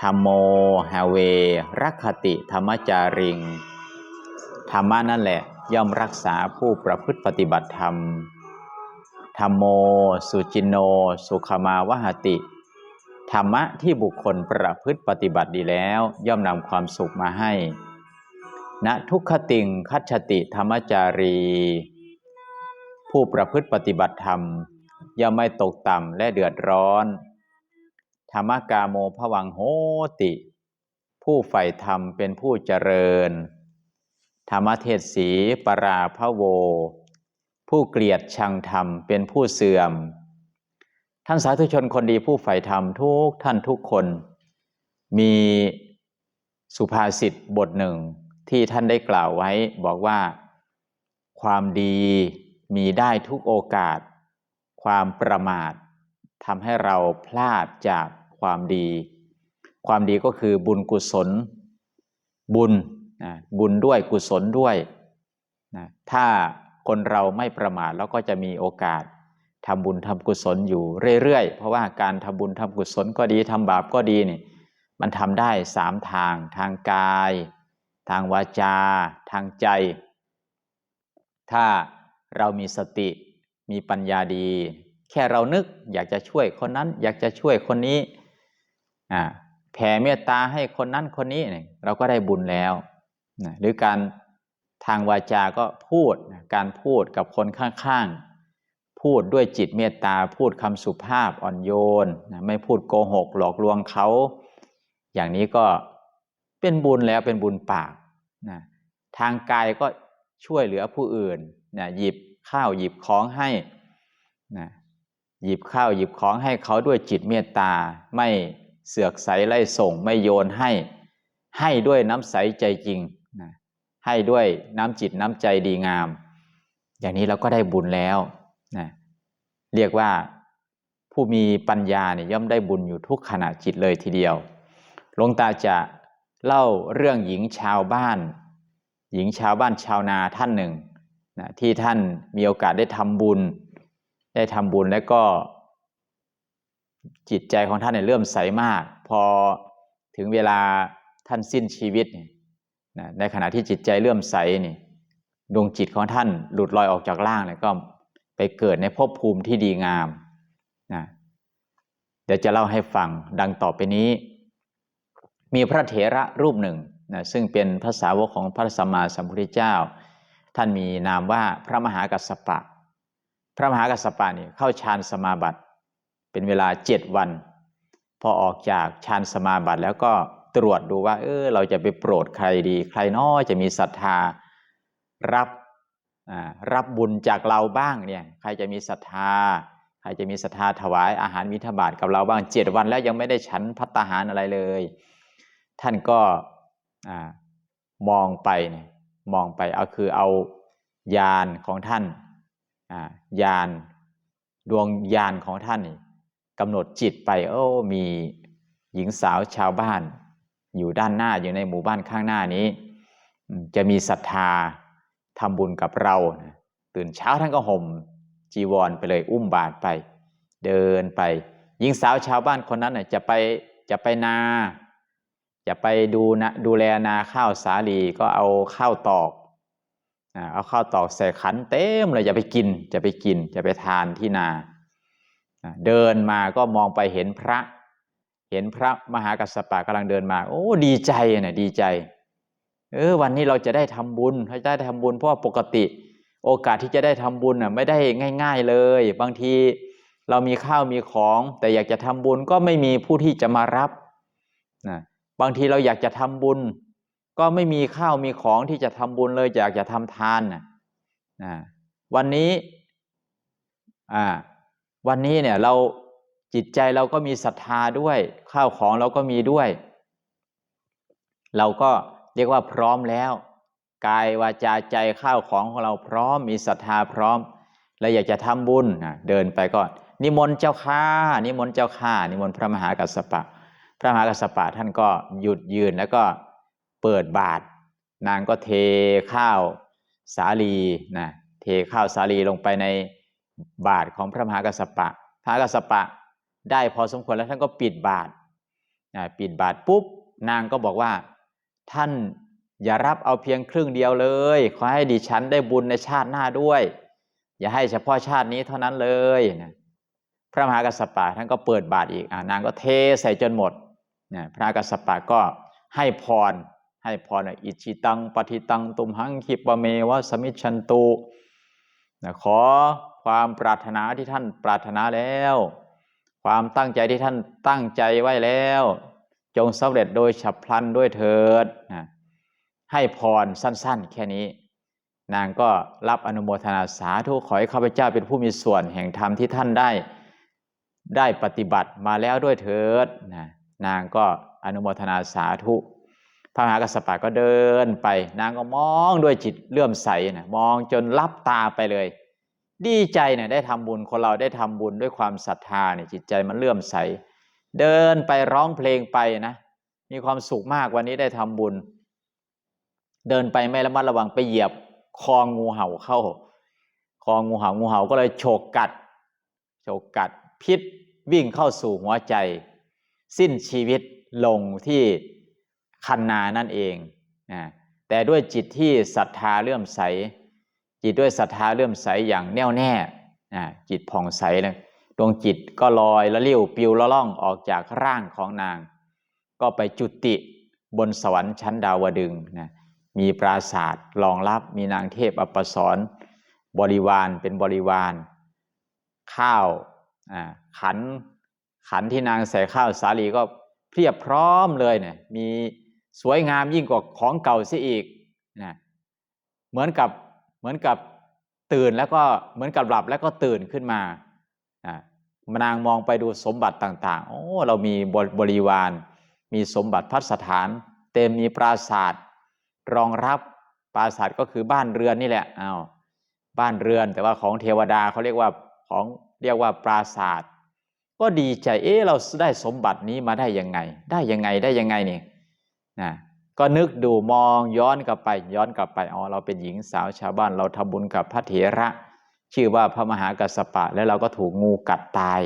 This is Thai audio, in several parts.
ธรรมโมฮาเวรักขติธรรมจาริง ธรรมะนั่นแหละ ย่อมรักษาผู้ประพฤติปฏิบัติธรรม ธรรมโม สุจินโน สุขมาวหติ ธรรมะที่บุคคลประพฤติปฏิบัติดีแล้ว ย่อมนำความสุขมาให้ณทุกขติงคัจฉติธรรมจารี ผู้ประพฤติปฏิบัติธรรมย่อมไม่ตกต่ำและเดือดร้อน ธรรมกาโมภวังโหติ ผู้ใฝ่ธรรมเป็นผู้เจริญ ธรรมเทศสีปราพะโว ผู้เกลียดชังธรรมเป็นผู้เสื่อม ท่านสาธุชนคนดีผู้ใฝ่ธรรมทุกท่านทุกคน มีสุภาษิตบทหนึ่งที่ท่านได้กล่าวไว้บอกว่า ความดีมีได้ทุกโอกาส ความประมาท ทำให้เราพลาดจากความดี ความดีก็คือบุญกุศล บุญนะบุญด้วยกุศลด้วยนะถ้าคนเราไม่ประมาทแล้วก็จะมีโอกาสทำบุญทำกุศลอยู่เรื่อยๆ เพราะว่าการทำบุญทำกุศลก็ดีทำบาปก็ดีนี่มันทำได้สามทางทางกาย ทางวาจา ทางใจ ถ้าเรามีสติมีปัญญาดี แค่เรานึกอยากจะช่วยคนนั้น อยากจะช่วยคนนี้แผ่เมตตาให้คนนั้นคนนี้เราก็ได้บุญแล้วนะหรือการทางวาจาก็พูดการพูดกับคนข้างๆ พูดด้วยจิตเมตตาพูดคำสุภาพอ่อนโยนนะไม่พูดโกหกหลอกลวงเขา อย่างนี้ก็เป็นบุญแล้วเป็นบุญปากนะทางกายก็ช่วยเหลือผู้อื่นนะหยิบข้าวหยิบของให้นะ หยิบข้าวหยิบของให้เขาด้วยจิตเมตตา ไม่เสือกใสไล่ส่งไม่โยนให้ ให้ด้วยน้ำใสใจจริงนะให้ด้วยน้ำจิตน้ำใจดีงาม อย่างนี้เราก็ได้บุญแล้วนะเรียกว่าผู้มีปัญญาเนี่ยย่อมได้บุญอยู่ทุกขณะจิตเลยทีเดียวหลวงตาจะเล่าเรื่องหญิงชาวบ้าน หญิงชาวบ้านชาวนาท่านหนึ่งนะที่ท่านมีโอกาสได้ทำบุญ ได้ทำบุญแล้วก็ จิตใจของท่านเนี่ยเริ่มใสมาก พอถึงเวลาท่านสิ้นชีวิตนี่ยนะในขณะที่จิตใจเริ่มใสนี่ดวงจิตของท่านหลุดลอยออกจากร่างเลยก็ไปเกิดในภพภูมิที่ดีงามนะเดี๋ยวจะเล่าให้ฟังดังต่อไปนี้ มีพระเถระรูปหนึ่งนะซึ่งเป็นภาษาวกของพระสัมมาสัมพุทธเจ้า ท่านมีนามว่าพระมหากัสสปะ พระมหากัสสปะนี่เข้าฌานสมาบัติ เป็นเวลาเจ็ดวัน พอออกจากฌานสมาบัติแล้วก็ตรวจดูว่า เออเราจะไปโปรดใครดี ใครน้อจะมีศรัทธารับรับบุญจากเราบ้างเนี่ยใครจะมีศรัทธา ใครจะมีศรัทธาถวายอาหารมิถบาทกับเราบ้างเจ็ดวันแล้วยังไม่ได้ฉันพัตตาหารอะไรเลย ท่านก็มองไปมองไปเอาคือเอายานของท่าน ยานดวงยานของท่านกำหนดจิตไปโอ้มีหญิงสาวชาวบ้าน อยู่ด้านหน้าอยู่ในหมู่บ้านข้างหน้านี้ จะมีศรัทธาทำบุญกับเรา ตื่นเช้าท่านก็ห่มจีวรไปเลยอุ้มบาตรไป เดินไปหญิงสาวชาวบ้านคนนั้นจะไปจะไปนา จะไปดูนะดูแลนาข้าวสาลีก็เอาข้าวตอก เอาข้าวตอกใส่ขันเต็มเลยจะไปกินจะไปกินจะไปทานที่นา เดินมาก็มองไปเห็นพระ เห็นพระมหากัสสปะกำลังเดินมา โอ้ดีใจนะดีใจเออวันนี้เราจะได้ทำบุญเราจะได้ทำบุญเพราะปกติ โอกาสที่จะได้ทำบุญน่ะไม่ได้ง่าย ๆเลย บางทีเรามีข้าวมีของ แต่อยากจะทำบุญก็ไม่มีผู้ที่จะมารับนะบางทีเราอยากจะทำบุญ ก็ไม่มีข้าวมีของที่จะทำบุญเลยอยากจะทำทานนะนะวันนี้อ่าวันนี้เนี่ยเราจิตใจเราก็มีศรัทธาด้วย ข้าวของเราก็มีด้วย เราก็เรียกว่าพร้อมแล้วกายวาจาใจข้าวของของเราพร้อม มีศรัทธาพร้อม และอยากจะทำบุญนะเดินไปก็นิมนต์เจ้าข้านิมนต์เจ้าข้านิมนต์พระมหากัสสปะ พระมหากัสสปะท่านก็หยุดยืนแล้วก็ เปิดบาตรนางก็เทข้าวสาลีนะเทข้าวสาลีลงไปในบาตรของพระมหากัสสปะพระกัสสปะได้พอสมควรแล้วท่านก็ปิดบาตรนะปิดบาตรปุ๊บนางก็บอกว่า ท่านอย่ารับเอาเพียงครึ่งเดียวเลย ขอให้ดิฉันได้บุญในชาติหน้าด้วย อย่าให้เฉพาะชาตินี้เท่านั้นเลยนะพระมหากัสสปะท่านก็เปิดบาตรอีกอนางก็เทใส่จนหมดนะพระกัสสปะก็ให้พร ให้พรอิชิตังปฏิตังตุมหังคิปะเมวะสมิชชันตุนะขอความปรารถนาที่ท่านปรารถนาแล้ว ความตั้งใจที่ท่านตั้งใจไว้แล้ว จงสำเร็จโดยฉับพลันด้วยเถิดนะให้พรสั้นๆ แค่นี้ นางก็รับอนุโมทนาสาธุขอให้ข้าพเจ้าเป็นผู้มีส่วนแห่งธรรมที่ท่านได้ได้ปฏิบัติมาแล้วด้วยเถิดนะนางก็อนุโมทนาสาธุ พระมหากัสสปะก็เดินไป นางก็มองด้วยจิตเลื่อมใสนะมองจนลับตาไปเลย ดีใจเนี่ยได้ทำบุญคนเราได้ทำบุญด้วยความศรัทธาเนี่ยจิตใจมันเลื่อมใส เดินไปร้องเพลงไปนะ มีความสุขมากวันนี้ได้ทำบุญ เดินไปไม่ระมัดระวังไปเหยียบคองูเห่าเข้า คองูเห่างูเห่าก็เลยโฉกกัดโฉกกัดพิษวิ่งเข้าสู่หัวใจ สิ้นชีวิตลงที่ คันนานั่นเองนะแต่ด้วยจิตที่ศรัทธาเลื่อมใส จิตด้วยศรัทธาเลื่อมใสอย่างแน่วแน่นะจิตผ่องใสเลยดวงจิตก็ลอยละเลิ้ยวปิวละล่องออกจากร่างของนาง ก็ไปจุติบนสวรรค์ชั้นดาวดึงนะมีปราศาสตร์รองรับมีนางเทพอัปสรบริวารเป็นบริวาร ข้าวขันขันที่นางใส่ข้าวสาลีก็เพียบพร้อมเลยเนี่ยมี สวยงามยิ่งกว่าของเก่าเสียอีกนะเหมือนกับเหมือนกับตื่นแล้วก็เหมือนกับหลับแล้วก็ตื่นขึ้นมาอ่านางมองไปดูสมบัติต่างๆ โอ้ เรามีบริวาร มีสมบัติพัสถาน เต็มมีปราศาสตร์รองรับปราศาสตร์ก็คือบ้านเรือนนี่แหละอ้าวบ้านเรือนแต่ว่าของเทวดาเขาเรียกว่าของเรียกว่าปราศาสตร์ก็ดีใจเอ๊ะเราได้สมบัตินี้มาได้ยังไง ได้ยังไงได้ยังไงนี่ นะก็นึกดูมองย้อนกลับไปย้อนกลับไปอ๋อเราเป็นหญิงสาวชาวบ้านเราทำบุญกับพระเถระ ชื่อว่าพระมหากัสสปะ แล้วเราก็ถูกงูกัดตาย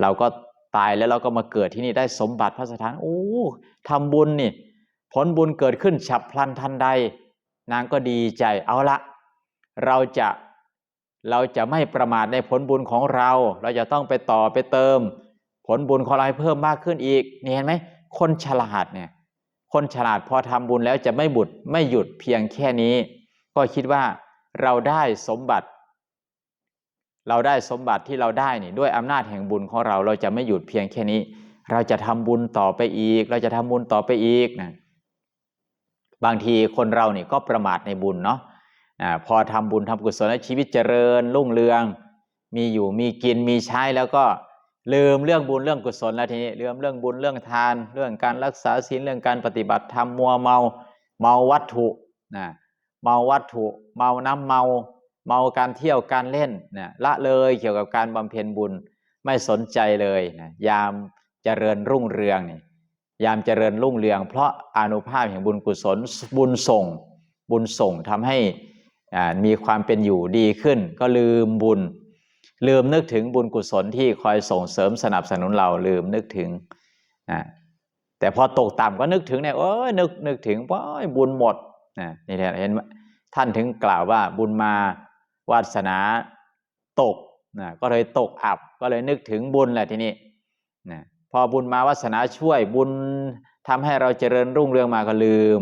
เราก็ตายแล้วเราก็มาเกิดที่นี่ได้สมบัติพระสถานโอ้ทำบุญนี่ ผลบุญเกิดขึ้นฉับพลันทันใด นางก็ดีใจเอาละ เราจะเราจะไม่ประมาทในผลบุญของเรา เราจะต้องไปต่อไปเติม ผลบุญของเราให้เพิ่มมากขึ้นอีกนี่เห็นไหมคนฉลาดเนี่ย คนฉลาดพอทำบุญแล้วจะไม่บุดไม่หยุดเพียงแค่นี้ ก็คิดว่าเราได้สมบัติ เราได้สมบัติที่เราได้นี่ด้วยอำนาจแห่งบุญของเราเราจะไม่หยุดเพียงแค่นี้ เราจะทำบุญต่อไปอีก เราจะทำบุญต่อไปอีกนะบางทีคนเรานี่ก็ประมาทในบุญเนาะอพอทำบุญทำกุศลชีวิตเจริญรุ่งเรือง มีอยู่มีกินมีใช้แล้วก็ ลืมเรื่องบุญเรื่องกุศลแล้วทีนี้ลืมเรื่องบุญเรื่องทาน เรื่องการรักษาศีลเรื่องการปฏิบัติธรรมมัวเมาเมาวัตถุนะเมาวัตถุ เมาน้ำเมา เมาการเที่ยวการเล่นนะละเลยเกี่ยวกับการบำเพ็ญบุญไม่สนใจเลยนะยามเจริญรุ่งเรืองนี่ยามเจริญรุ่งเรือง เพราะอนุภาพแห่งบุญกุศลบุญส่ง บุญส่งทำให้มีความเป็นอยู่ดีขึ้น ก็ลืมบุญ ลืมนึกถึงบุญกุศลที่คอยส่งเสริมสนับสนุนเราลืมนึกถึงนะแต่พอตกต่ำก็นึกถึงเนี่ยโอ้ยนึกนึกถึงว่าบุญหมดนะนี่เห็นท่านถึงกล่าวว่าบุญมาวาสนาตกนะก็เลยตกอับก็เลยนึกถึงบุญแหละทีนี้นะพอบุญมาวาสนาช่วยบุญทำให้เราเจริญรุ่งเรืองมาก็ลืม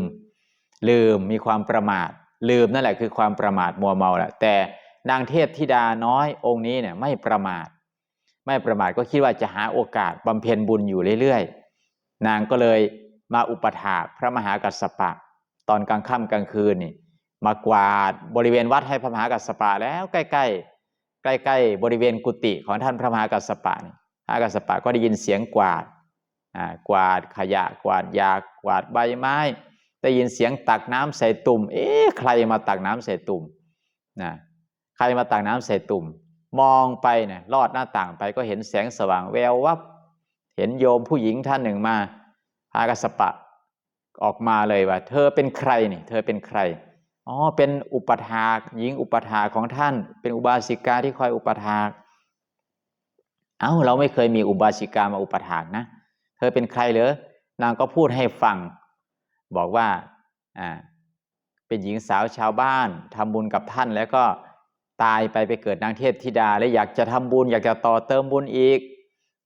ลืมมีความประมาท ลืมนั่นแหละคือความประมาทมัวเมาแหละแต่ นางเทพธิดาน้อยองค์นี้เนี่ยไม่ประมาท ไม่ประมาทก็คิดว่าจะหาโอกาสบำเพ็ญบุญอยู่เรื่อยๆ นางก็เลยมาอุปถากพระมหากัสสปะ ตอนกลางค่ำกลางคืนนี่มากวาดบริเวณวัดให้พระมหากัสสปะแล้วใกล้ๆใกล้ๆบริเวณกุฏิของท่านพระมหากัสสปะนี่พระกัสสปะก็ได้ยินเสียงกวาดอ่ากวาดขยะกวาดยากวาดใบไม้ ได้ยินเสียงตักน้ำใส่ตุ่ม เอ๊ะใครมาตักน้ำใส่ตุ่มนะ ใครมาตักน้ำใส่ตุ่ม มองไปเนี่ยลอดหน้าต่างไปก็เห็นแสงสว่างแวววับ เห็นโยมผู้หญิงท่านหนึ่งมาพากัสสปะออกมาเลยว่า เธอเป็นใครนี่ เธอเป็นใครอ๋อเป็นอุปถากหญิงอุปถาของท่าน เป็นอุบาสิกาที่คอยอุปถากเอ้าเราไม่เคยมีอุบาสิกามาอุปถากนะ เธอเป็นใครเหรอนางก็พูดให้ฟัง บอกว่าอ่าเป็นหญิงสาวชาวบ้านทำบุญกับท่านแล้วก็ ตายไปไปเกิดนางเทพธิดา และอยากจะทำบุญ อยากจะต่อเติมบุญอีก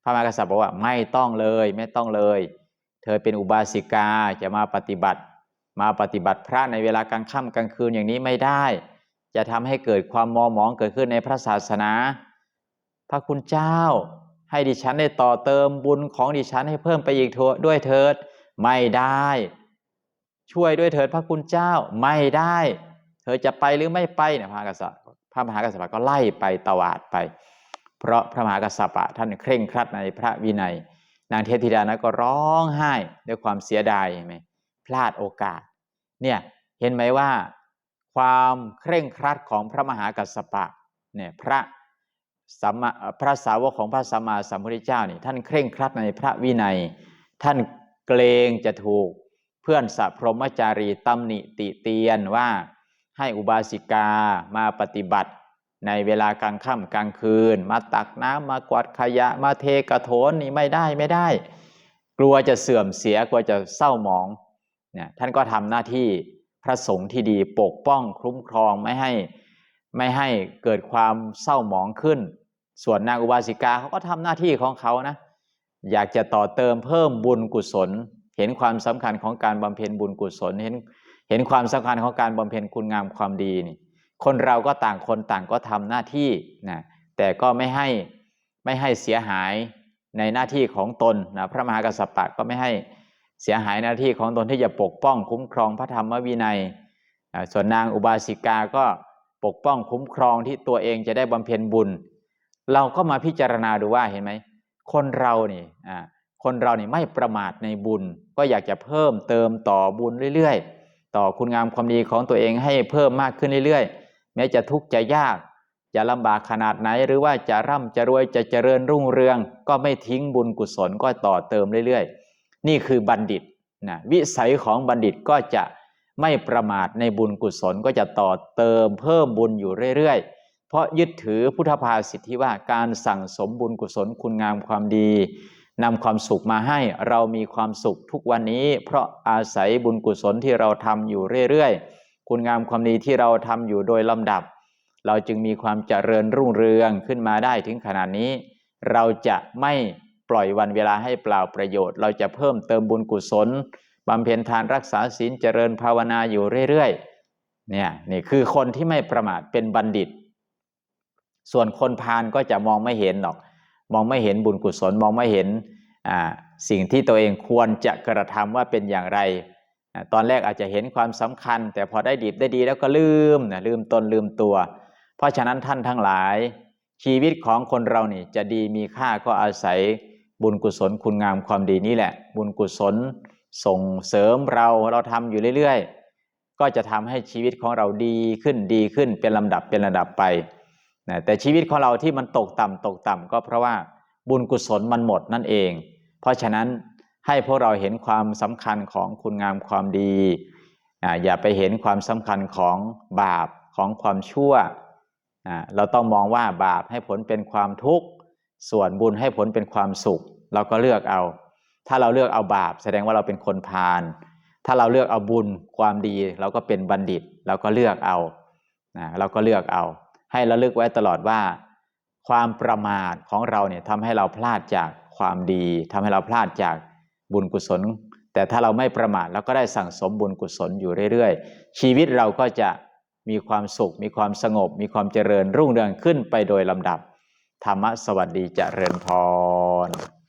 พระมหากษัตริย์บอกว่าไม่ต้องเลยไม่ต้องเลย เธอเป็นอุบาสิกาจะมาปฏิบัติ มาปฏิบัติพระในเวลากลางค่ำกลางคืนอย่างนี้ไม่ได้ จะทำให้เกิดความมอหมองเกิดขึ้นในพระศาสนา พระคุณเจ้า ให้ดิฉันได้ต่อเติมบุญของดิฉันให้เพิ่มไปอีกเถอะด้วยเถิดไม่ได้ ช่วยด้วยเถิดพระคุณเจ้าไม่ได้ เธอจะไปหรือไม่ไปเนี่ยพระมหากษัตริย์ พระมหากษัตริย์ก็ไล่ไปตวาดไป เพราะพระมหากษัตริย์ท่านเคร่งครัดในพระวินัย นางเทพธิดานั้นก็ร้องไห้ด้วยความเสียดายไหมพลาดโอกาสเนี่ยเห็นไหมว่า ความเคร่งครัดของพระมหากัสสปะเนี่ยพระสัมมาพระสาวกของพระสัมมาสัมพุทธเจ้านี่ท่านเคร่งครัดในพระวินัย ท่านเกรงจะถูกเพื่อนสัพพรมจารีตำหนิติเตียนว่า ให้อุบาสิกามาปฏิบัติ ในเวลากลางค่ำกลางคืน มาตักน้ำมากวาดขยะมาเทกระโถนนี่ไม่ได้ไม่ได้ กลัวจะเสื่อมเสียกลัวจะเศร้าหมองเนี่ยท่านก็ทำหน้าที่พระสงฆ์ที่ดีปกป้องคุ้มครองไม่ให้ไม่ให้เกิดความเศร้าหมองขึ้น ส่วนนางอุบาสิกาเขาก็ทำหน้าที่ของเขานะ อยากจะต่อเติมเพิ่มบุญกุศล เห็นความสำคัญของการบำเพ็ญบุญกุศลเห็น เห็นความสำคัญของการบำเพ็ญคุณงามความดีนี่คนเราก็ต่างคนต่างก็ทำหน้าที่นะแต่ก็ไม่ให้ไม่ให้เสียหายในหน้าที่ของตนนะพระมหากษัตริย์ก็ไม่ให้เสียหายหน้าที่ของตนที่จะปกป้องคุ้มครองพระธรรมวินัย ส่วนนางอุบาสิกาก็ปกป้องคุ้มครองที่ตัวเองจะได้บำเพ็ญบุญ เราก็มาพิจารณาดูว่าเห็นไหมคนเรานี่คนเรานี่ไม่ประมาทในบุญ ก็อยากจะเพิ่มเติมต่อบุญเรื่อยๆ ต่อคุณงามความดีของตัวเองให้เพิ่มมากขึ้นเรื่อยๆ แม้จะทุกข์จะยาก จะลำบากขนาดไหนหรือว่าจะร่ำจะรวยจะเจริญรุ่งเรือง ก็ไม่ทิ้งบุญกุศลก็ต่อเติมเรื่อยๆ นี่คือบัณฑิตนะวิสัยของบัณฑิตก็จะไม่ประมาทในบุญกุศลก็จะต่อเติมเพิ่มบุญอยู่เรื่อยๆ เพราะยึดถือพุทธภาษิที่ว่าการสั่งสมบุญกุศลคุณงามความดี นำความสุขมาให้เรามีความสุขทุกวันนี้ เพราะอาศัยบุญกุศลที่เราทำอยู่เรื่อยๆ คุณงามความดีที่เราทำอยู่โดยลำดับ เราจึงมีความเจริญรุ่งเรืองขึ้นมาได้ถึงขนาดนี้ เราจะไม่ปล่อยวันเวลาให้เปล่าประโยชน์ เราจะเพิ่มเติมบุญกุศลบำเพ็ญทานรักษาศีลเจริญภาวนาอยู่เรื่อยๆ เนี่ยนี่คือคนที่ไม่ประมาทเป็นบัณฑิต ส่วนคนพาลก็จะมองไม่เห็นหรอก มองไม่เห็นบุญกุศลมองไม่เห็นสิ่งที่ตัวเองควรจะกระทำว่าเป็นอย่างไร ตอนแรกอาจจะเห็นความสำคัญ แต่พอได้ดีได้ดีแล้วก็ลืมนะลืมตนลืมตัว เพราะฉะนั้นท่านทั้งหลาย ชีวิตของคนเรานี่จะดีมีค่าก็อาศัยบุญกุศลคุณงามความดีนี่แหละ บุญกุศลส่งเสริมเราเราทำอยู่เรื่อย ๆ ก็จะทำให้ชีวิตของเราดีขึ้นดีขึ้นเป็นลำดับเป็นระดับไป นะแต่ชีวิตของเราที่มันตกต่ำตกต่ำก็เพราะว่าบุญกุศลมันหมดนั่นเอง เพราะฉะนั้นให้พวกเราเห็นความสำคัญของคุณงามความดีอย่าไปเห็นความสำคัญของบาปของความชั่ว เราต้องมองว่าบาปให้ผลเป็นความทุกข์ ส่วนบุญให้ผลเป็นความสุข เราก็เลือกเอา ถ้าเราเลือกเอาบาป แสดงว่าเราเป็นคนพาลถ้าเราเลือกเอาบุญความดี เราก็เป็นบัณฑิต เราก็เลือกเอา เราก็เลือกเอา ให้ระลึกไว้ตลอดว่า ความประมาทของเราเนี่ยทำให้เราพลาดจากความดีทำให้เราพลาดจากบุญกุศล แต่ถ้าเราไม่ประมาทเราก็ได้สั่งสมบุญกุศลอยู่เรื่อยๆ ชีวิตเราก็จะมีความสุข มีความสงบ มีความเจริญรุ่งเรืองขึ้นไปโดยลำดับ ธรรมะสวัสดีเจริญพร